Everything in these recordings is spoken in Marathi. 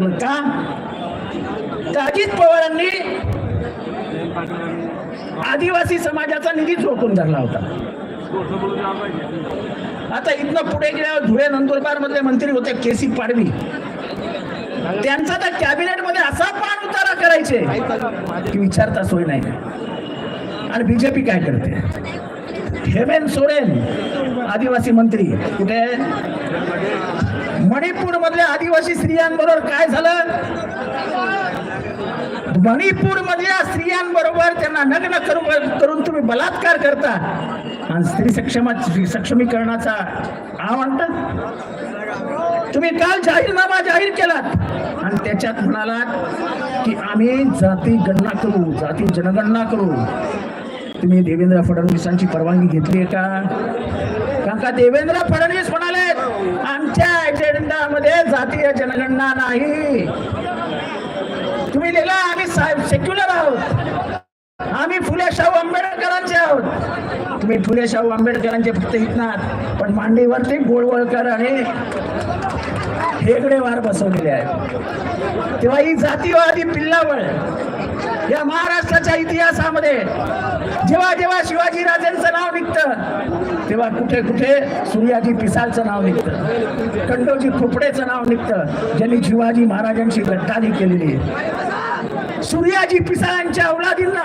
का? अजित पवारांनी आदिवासी समाजाचा निधी चोकून धरला होता. आता इथनं पुढे गेल्यावर धुळे नंदुरबार मधले मंत्री होते केसी पाडवी. त्यांचा तर कॅबिनेटमध्ये असा पान उतारा करायचे की विचारता सोय नाही. आणि बीजेपी काय करते? हेमेन सोरेन आदिवासी मंत्री. कुठे? मणिपूर मधल्या आदिवासी स्त्रियांबरोबर काय झालं? मणिपूर मधल्या स्त्रियांबरोबर त्यांना नग्न करून करून तुम्ही बलात्कार करता. आणि स्त्री सक्षमा सक्षमीकरणाचा आवडत तुम्ही काल जाहीरनामा जाहीर केलात. आणि त्याच्यात म्हणालात की आम्ही जाती गणना करू जाती जनगणना करू. तुम्ही देवेंद्र फडणवीसांची परवानगी घेतली आहे का? कारण का देवेंद्र फडणवीस म्हणाले आमच्या अजेंडामध्ये जातीय जनगणना नाही. तुम्ही लिहिला आम्ही साहेब सेक्युलर आहोत. आम्ही फुले शाहू आंबेडकरांचे आहोत. तुम्ही फुले शाहू आंबेडकरांचे फक्त हितनात पण मांडीवरती गोळवळकर आणि हेगडेवार बसवलेले आहेत. तेव्हा ही जातीवादी पिल्लावळ या महाराष्ट्राच्या इतिहासामध्ये जेव्हा जेव्हा शिवाजी राजांचं नाव निघतं तेव्हा कुठे कुठे सूर्याजी पिसाळचं नाव निघतं कंडोजी खोपडेचं नाव निघतं ज्यांनी शिवाजी महाराजांची गद्दारी केलेली आहे. सूर्याजी पिसाळांच्या अवलादींना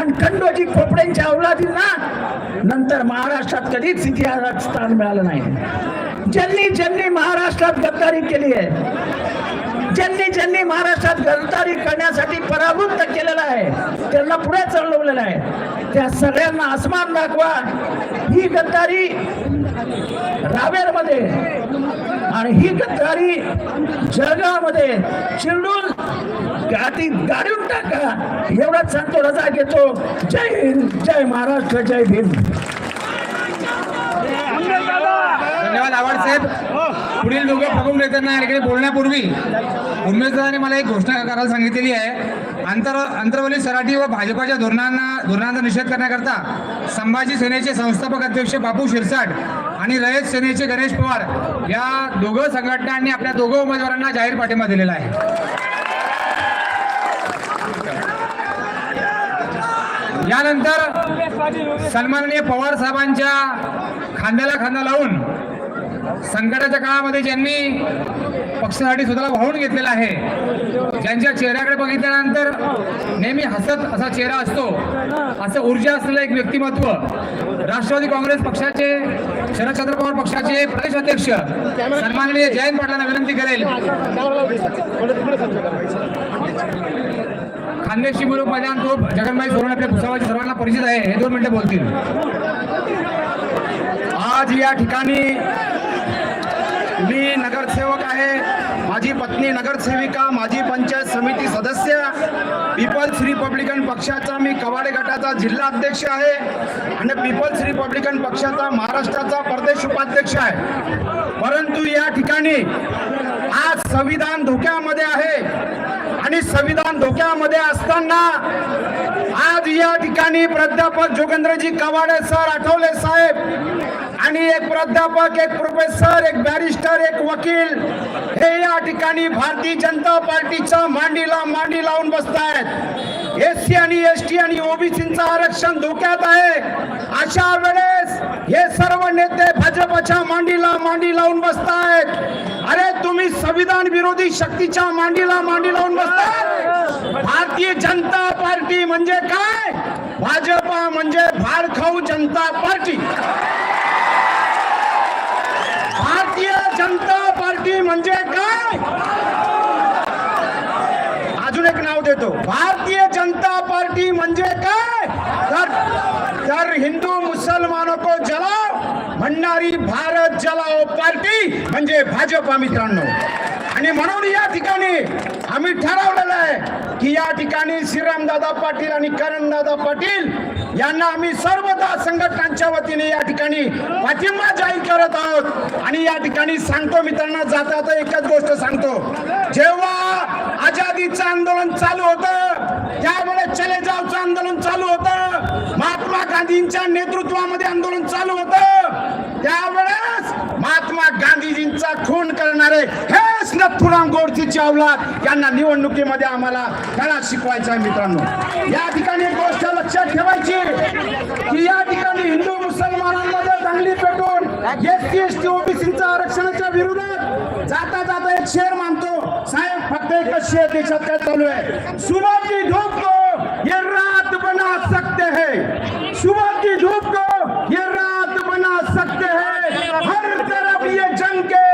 आणि खंडोजी खोपड्यांच्या अवलादींना नंतर महाराष्ट्रात कधीच इतिहासात स्थान मिळालं नाही. ज्यांनी ज्यांनी महाराष्ट्रात गद्दारी केली आहे ज्यांनी ज्यांनी महाराष्ट्रात गद्दारी करण्यासाठी परावृत्त केलेला आहे त्यांना पुढे चढवलेलं आहे. त्या सगळ्यांना आसमान दाखवा. ही गद्दारी रावेरमध्ये आणि ही गद्दारी जळगावमध्ये चिरडून गाठी गाडून टाका. एवढाच सांगतो रजा घेतो. जय हिंद जय महाराष्ट्र जय भीम. धन्यवाद आवाड साहेब. पुढील दोघं प्रमुख नेत्यांना या बोलण्यापूर्वी उमेदवाराने मला एक घोषणा करायला सांगितलेली आहे. आंतर अंतरवली सराठी व भाजपाच्या धोरणांना धोरणांचा निषेध करण्याकरता संभाजी सेनेचे संस्थापक अध्यक्ष बापू शिरसाट आणि रयत सेनेचे गणेश पवार या दोघं संघटनांनी आपल्या दोघं उमेदवारांना जाहीर पाठिंबा दिलेला आहे. यानंतर सन्माननीय पवार साहेबांच्या खांद्याला खांदा लावून संकटाच्या काळामध्ये ज्यांनी पक्षासाठी स्वतःला वाहून घेतलेला आहे. ज्यांच्या चेहऱ्याकडे बघितल्यानंतर नेहमी हसत असा चेहरा असतो. असं ऊर्जा असलेलं एक व्यक्तिमत्व. राष्ट्रवादी काँग्रेस पक्षाचे शरदचंद्र पवार पक्षाचे प्रदेश अध्यक्ष सन्माननीय जयंत पाटलांना विनंती करेल. खानदेशी मुलूक मैदान तो जगनभाई सोरण आपल्या भुसावळचे सर्वांना परिचित आहे. हे दोन मिनिटं बोलतील. आज या ठिकाणी मी नगरसेवक आहे. माझी पत्नी नगरसेविका माझी पंचायत समिती सदस्य. पीपल्स रिपब्लिकन पक्षाचा मी कवाडे गटाचा जिल्हा अध्यक्ष आहे. आणि पीपल्स रिपब्लिकन पक्षाचा महाराष्ट्राचा प्रदेश उपाध्यक्ष आहे. परंतु या ठिकाणी आज संविधान धोक्यामध्ये आहे. आणि संविधान धोक्यामध्ये असताना आज या ठिकाणी प्राध्यापक जोगेंद्रजी कवाडे सर आठवले साहेब. आणि एक प्राध्यापक एक प्रोफेसर एक बॅरिस्टर एक वकील हे या ठिकाणी भारतीय जनता पार्टीच्या मांडीला मांडी लावून बसतायत. एस सी आणि एस टी आणि ओबीसीचं आरक्षण धोक्यात आहे. अशा वेळेस हे सर्व नेते भाजपच्या मांडीला मांडी लावून बसतायत. अरे तुम्ही संविधान विरोधी शक्तीच्या मांडीला मांडी लावून बसताय भारतीय जनता पार्टी म्हणजे काय? भाजपा म्हणजे भाडखाऊ जनता पार्टी. भारतीय जनता पार्टी म्हणजे काय? अजून एक नाव देतो. भारतीय जनता पार्टी म्हणजे काय? तर हिंदू मुसलमानो म्हणणारी भारत जलाओ पार्टी म्हणजे भाजपा मित्रांनो. आणि म्हणून या ठिकाणी आम्ही ठरवलेलं आहे की या ठिकाणी श्रीरामदादा पाटील आणि करणदादा पाटील यांना आम्ही सर्वदा संघटनांच्या वतीने या ठिकाणी पाठिंबा जाहीर करत आहोत. आणि या ठिकाणी सांगतो मित्रांना जाता जाता एकच गोष्ट सांगतो. जेव्हा आझादीचं आंदोलन चालू होतं त्यावेळेस चले जावचं आंदोलन चालू होतं. महात्मा गांधींच्या नेतृत्वामध्ये आंदोलन चालू होतं. त्यावेळेस महात्मा गांधीजींचा खून करणारे हे हेच नथुराम गोडसेची अवलाद यांना निवडणुकीमध्ये आम्हाला धडा शिकवायचा आहे मित्रांनो. या ठिकाणी गोष्ट लक्षात ठेवायची की या ठिकाणी हिंदू मुसलमानांमध्ये चांगली पेटून एसटी एसटी ओबीसीचा आरक्षणाच्या विरोधात जाता जाता एक शेर मानतो. साहेब फक्त एकच शेर देशात काय चालू आहे? सुनाची ढोकतो धूप को ये रात बना सकते हैं सुबह की धूप को ये रात बना सकते हैं हर तरफ ये जंग के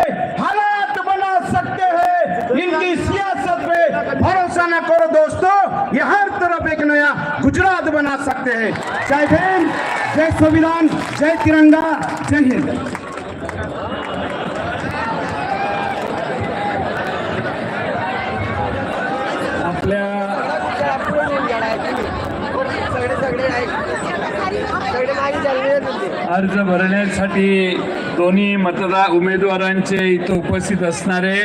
हालात बना सकते हैं इनकी सियासत पे भरोसा न करो दोस्तों ये हर तरफ एक नया सकते हैं। जय भीम जय संविधान जय तिरंगा जय हिंद। आपल्या अर्ज भरण्यासाठी दोन्ही मतदार उमेदवारांचे इथं उपस्थित असणारे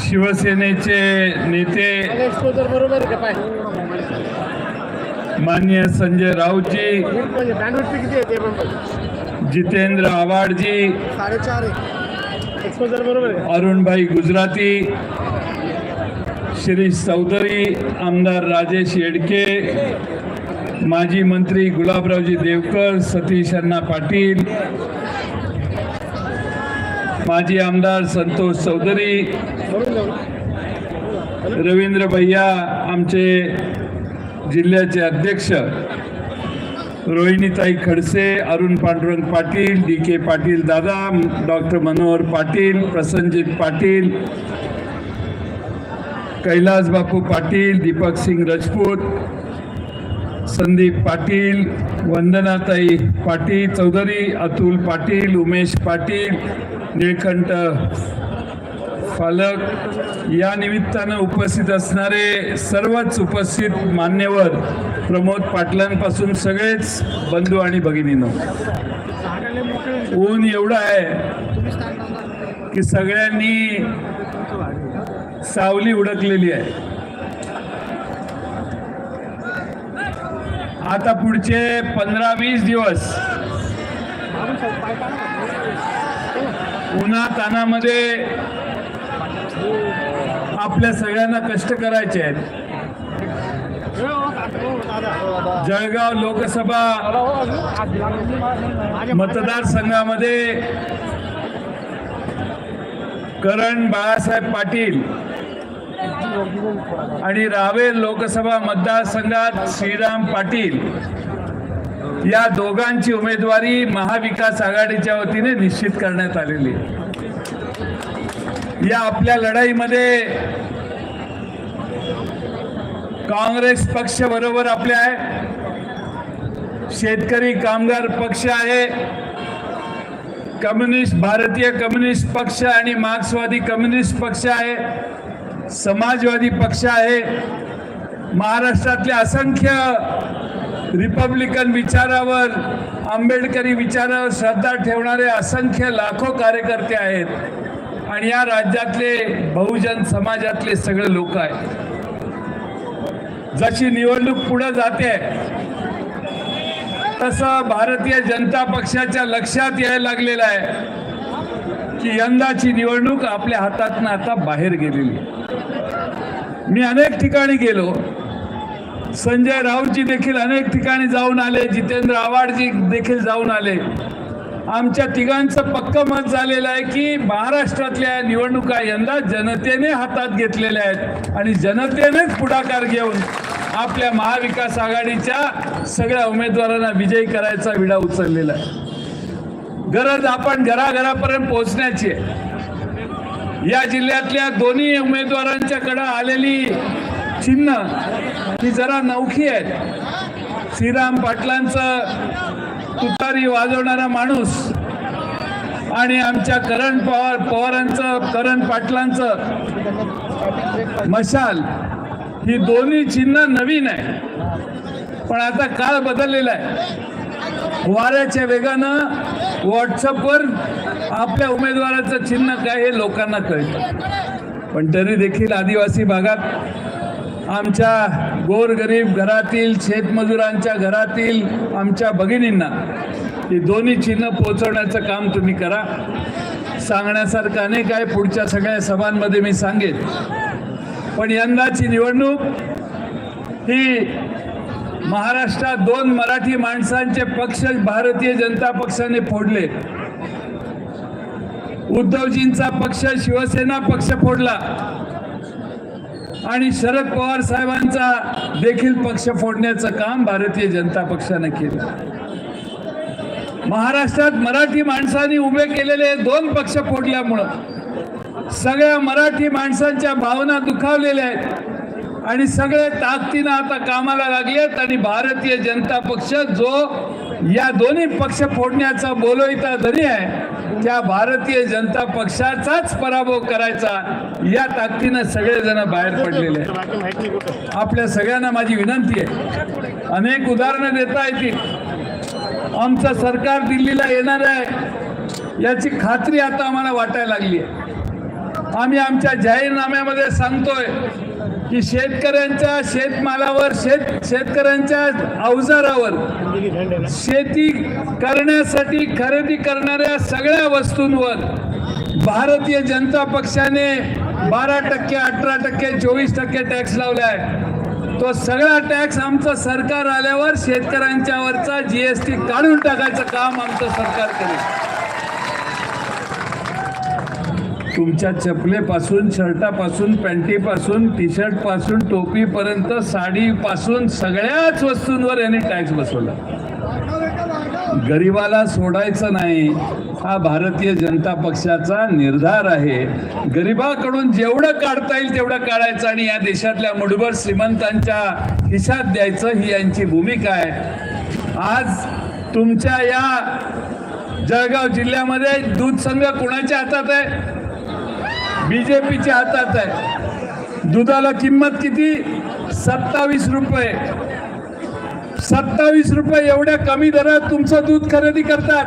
शिवसेनेचे नेते माननीय संजय राऊतजी जितेंद्र आव्हाडजी अरुणभाई गुजराती शिरीष चौधरी आमदार राजेश येडके माजी मंत्री गुलाबरावजी देवकर सतीश अण्णा पाटील माजी आमदार संतोष चौधरी रवींद्र भैया आमचे जिल्ह्याचे अध्यक्ष रोहिणीताई खडसे अरुण पांडुरंग पाटील डी के पाटील दादा डॉक्टर मनोहर पाटील प्रसन्नजित पाटील कैलास बापू पाटील दीपक सिंग राजपूत संदीप पाटील वंदनाताई पाटील चौधरी अतुल पाटील उमेश पाटील निळकंठ पालक या निमित्तानं उपस्थित असणारे सर्वच उपस्थित मान्यवर प्रमोद पाटलांपासून सगळेच बंधू आणि भगिनीनं. ऊन एवढं आहे की सगळ्यांनी सावली उडकलेली आहे. आता पुढचे पंधरा वीस दिवस उन्हा तानामध्ये आपल्या सगळ्यांना कष्ट करायचे आहेत जळगाव लोकसभा मतदारसंघामध्ये करण बाळासाहेब पाटील आणि रावेर लोकसभा मतदारसंघात श्रीराम पाटील या दोघांची उमेदवारी महाविकास आघाडीच्या वतीने निश्चित करण्यात आलेली आहे. या आपल्या लढाईमध्ये काँग्रेस पक्ष बरोबर आपल्या आहे. शेतकरी कामगार पक्ष आहे. कम्युनिस्ट भारतीय कम्युनिस्ट पक्ष आणि मार्क्सवादी कम्युनिस्ट पक्ष आहे. समाजवादी पक्ष आहे. महाराष्ट्रातले असंख्य रिपब्लिकन विचारावर आंबेडकरी विचारावर श्रद्धा ठेवणारे असंख्य लाखो कार्यकर्ते आहेत. आणि या राज्यातले बहुजन समाजातले सगळे लोक आहेत. जशी निवडणूक पुढे जाते तसं भारतीय जनता पक्षाच्या लक्षात यायला लागलेलं आहे की यंदाची निवडणूक आपल्या हातातनं आता बाहेर गेलेली मी अनेक ठिकाणी गेलो. संजय राऊतजी देखील अनेक ठिकाणी जाऊन आले जितेंद्र आव्हाडजी देखील जाऊन आले. आमच्या तिघांचं पक्क मत झालेलं आहे की महाराष्ट्रातल्या निवडणुका यंदा जनतेने हातात घेतलेल्या आहेत आणि जनतेनेच पुढाकार घेऊन आपल्या महाविकास आघाडीच्या सगळ्या उमेदवारांना विजयी करायचा विडा उचललेला आहे. गरज आपण घराघरापर्यंत पोहोचण्याची आहे. या जिल्ह्यातल्या दोन्ही उमेदवारांच्याकडं आलेली चिन्ह ही जरा नौखी आहेत. श्रीराम पाटलांचं तुतारी वाजवणारा माणूस आणि आमच्या करण पवार पवारांचं करण पाटलांचं मशाल ही दोन्ही चिन्ह नवीन आहे. पण आता काळ बदललेला आहे. वाऱ्याच्या वेगानं व्हॉट्सअपवर आपल्या उमेदवाराचं चिन्ह काय हे लोकांना कळतं. पण तरी देखील आदिवासी भागात आमच्या गोरगरीब घरातील शेतमजुरांच्या घरातील आमच्या भगिनींना ही दोन्ही चिन्ह पोहोचवण्याचं काम तुम्ही करा. सांगण्यासारखं अनेक आहे पुढच्या सगळ्या सभांमध्ये मी सांगेन. पण यंदाची निवडणूक ही महाराष्ट्रात दोन मराठी माणसांचे पक्ष भारतीय जनता पक्षाने फोडले. उद्धवजींचा पक्ष शिवसेना पक्ष फोडला. आणि शरद पवार साहेबांचा देखील पक्ष फोडण्याचं काम भारतीय जनता पक्षाने केलं. महाराष्ट्रात मराठी माणसांनी उभे केलेले दोन पक्ष फोडल्यामुळं सगळ्या मराठी माणसांच्या भावना दुखावलेल्या आहेत. आणि सगळे ताकदीनं आता कामाला लागलेत आणि भारतीय जनता पक्ष जो या दोन्ही पक्ष फोडण्याचा बोलविता धनी आहे त्या भारतीय जनता पक्षाचाच पराभव करायचा या ताकदीनं सगळेजण बाहेर पडलेले आपल्या सगळ्यांना माझी विनंती आहे. अनेक उदाहरणं देता येतील. आमचं सरकार दिल्लीला येणार आहे याची खात्री आता आम्हाला वाटायला लागली आहे. आम्ही आमच्या जाहीरनाम्यामध्ये सांगतोय की शेतकऱ्यांच्या शेतमालावर शेत शेतकऱ्यांच्या अवजारावर शेती करण्यासाठी खरेदी करणाऱ्या सगळ्या वस्तूंवर भारतीय जनता पक्षाने बारा टक्के अठरा टक्के चोवीस टक्के टॅक्स लावलाय. तो सगळा टॅक्स आमचं सरकार आल्यावर शेतकऱ्यांच्यावरचा जी एस टी काढून टाकायचं काम आमचं सरकार करेल तुमच्या चपलेपासून शर्टापासून पॅन्टीपासून टी शर्टपासून टोपीपर्यंत साडीपासून सगळ्याच वस्तूंवर यांनी टॅक्स बसवला. गरिबाला सोडायचं नाही हा भारतीय जनता पक्षाचा निर्धार आहे. गरिबाकडून जेवढं काढता येईल तेवढं काढायचं आणि या देशातल्या मुठभर श्रीमंतांच्या हिशात द्यायचं ही यांची भूमिका आहे. आज तुमच्या या जळगाव जिल्ह्यामध्ये दूध संघ कुणाच्या हातात आहे? बीजेपीच्या हातात आहे. दुधाला किंमत किती? सत्तावीस रुपये. सत्तावीस रुपये एवढ्या कमी दरात तुमचं दूध खरेदी करतात.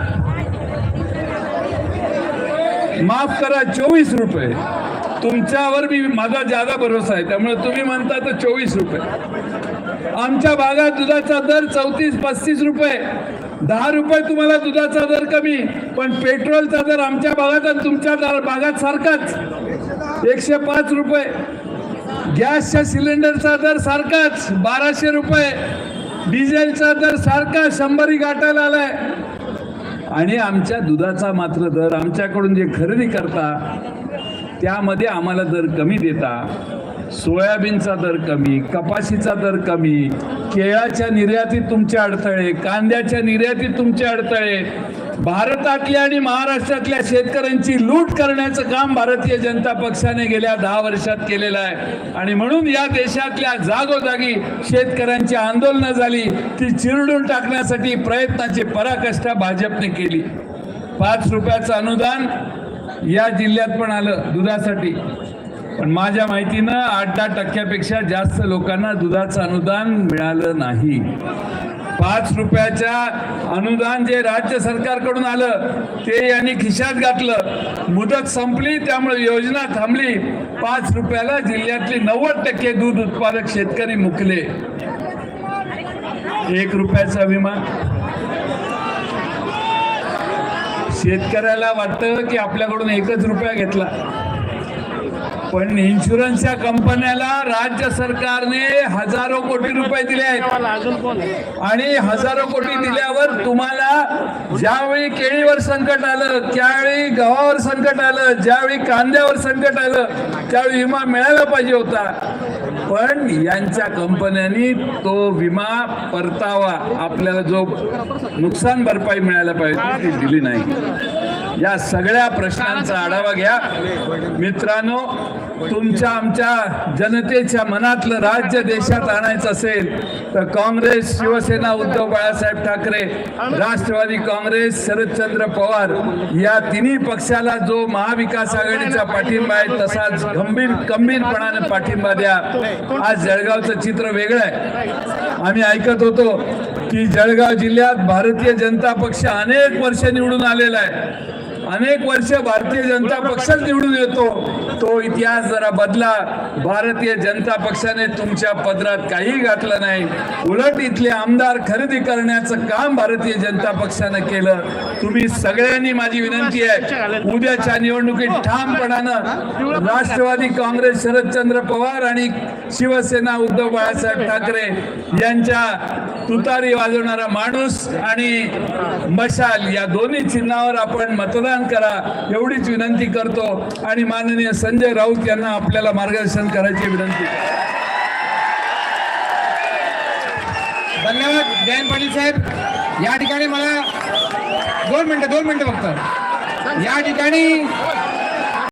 माफ करा चोवीस रुपये. तुमच्यावर मी माझा जादा भरोसा आहे. त्यामुळे तुम्ही म्हणता तर चोवीस रुपये. आमच्या भागात दुधाचा दर चौतीस पस्तीस रुपये. दहा रुपये तुम्हाला दुधाचा दर कमी पण पेट्रोलचा दर आमच्या भागात आणि तुमच्या दर- भागात सारखाच. एकशे पाच रुपये. गॅसच्या सिलेंडरचा दर सारखाच बाराशे रुपये. डिझेलचा दर सारखा शंभरी गाठायला आलाय. आणि आमच्या दुधाचा मात्र दर आमच्याकडून जे खरेदी करता त्यामध्ये आम्हाला दर कमी देता. सोयाबीनचा दर कमी कपाशीचा दर कमी केळाच्या निर्यातीत तुमचे अडथळे कांद्याच्या निर्यातीत तुमचे अडथळे. भारतातल्या आणि महाराष्ट्रातल्या शेतकऱ्यांची लूट करण्याचं काम भारतीय जनता पक्षाने गेल्या दहा वर्षात केलेलं आहे. आणि म्हणून या देशातल्या जागोजागी शेतकऱ्यांची आंदोलनं झाली ती चिरडून टाकण्यासाठी प्रयत्नाची पराकाष्ठा भाजपने केली. पाच रुपयाचं अनुदान या जिल्ह्यात पण आलं दुधासाठी. पण माझ्या माहितीनं आठ दहा टक्क्यापेक्षा जास्त लोकांना दुधाचं अनुदान मिळालं नाही. पाच रुपयाच्या अनुदान जे राज्य सरकारकडून आलं ते यांनी खिशात घातलं. मुदत संपली त्यामुळे योजना थांबली. पाच रुपयाला जिल्ह्यातले नव्वद टक्के दूध उत्पादक शेतकरी मुकले. एक रुपयाचा विमा. शेतकऱ्याला वाटतं की आपल्याकडून एकच रुपया घेतला. पण इन्शुरन्सच्या कंपन्याला राज्य सरकारने हजारो कोटी रुपये दिले आहेत. आणि हजारो कोटी दिल्यावर तुम्हाला ज्यावेळी केळीवर संकट आलं त्यावेळी गव्हावर संकट आलं ज्यावेळी कांद्यावर संकट आलं त्यावेळी विमा मिळायला पाहिजे होता. पण यांच्या कंपन्यांनी तो विमा परतावा आपल्याला जो नुकसान भरपाई मिळायला पाहिजे ती दिली नाही. या सगळ्या प्रश्नांचा आढावा घ्या. मित्रांनो तुमच्या आमच्या जनतेच्या मनातलं राज्य देशात आणायचं असेल तर काँग्रेस शिवसेना उद्धव बाळासाहेब ठाकरे राष्ट्रवादी काँग्रेस शरदचंद्र पवार या तिन्ही पक्षाला जो महाविकास आघाडीचा पाठिंबा आहे तसाच गंभीर गंभीरपणाने पाठिंबा द्या. आज जळगावचं चित्र वेगळं आहे. आम्ही ऐकत होतो की जळगाव जिल्ह्यात भारतीय जनता पक्ष अनेक वर्ष निवडून आलेला आहे. अनेक वर्ष भारतीय जनता पक्षच निवडून येतो. तो इतिहास जरा बदला. भारतीय जनता पक्षाने तुमच्या पदरात काही घातलं नाही. उलट इथले आमदार खरेदी करण्याचं काम भारतीय जनता पक्षानं केलं. तुम्ही सगळ्यांनी माझी विनंती आहे उद्याच्या निवडणुकीत ठामपणानं राष्ट्रवादी काँग्रेस शरदचंद्र पवार आणि शिवसेना उद्धव बाळासाहेब ठाकरे यांच्या तुतारी वाजवणारा माणूस आणि मशाल या दोन्ही चिन्हावर आपण मतदान करा. एवढीच विनंती करतो. आणि माननीय संजय राऊत यांना आपल्याला मार्गदर्शन करायची विनंती. धन्यवाद जयंत पाटील साहेब. या ठिकाणी मला दोन मिनिटं दोन मिनिटं फक्त. या ठिकाणी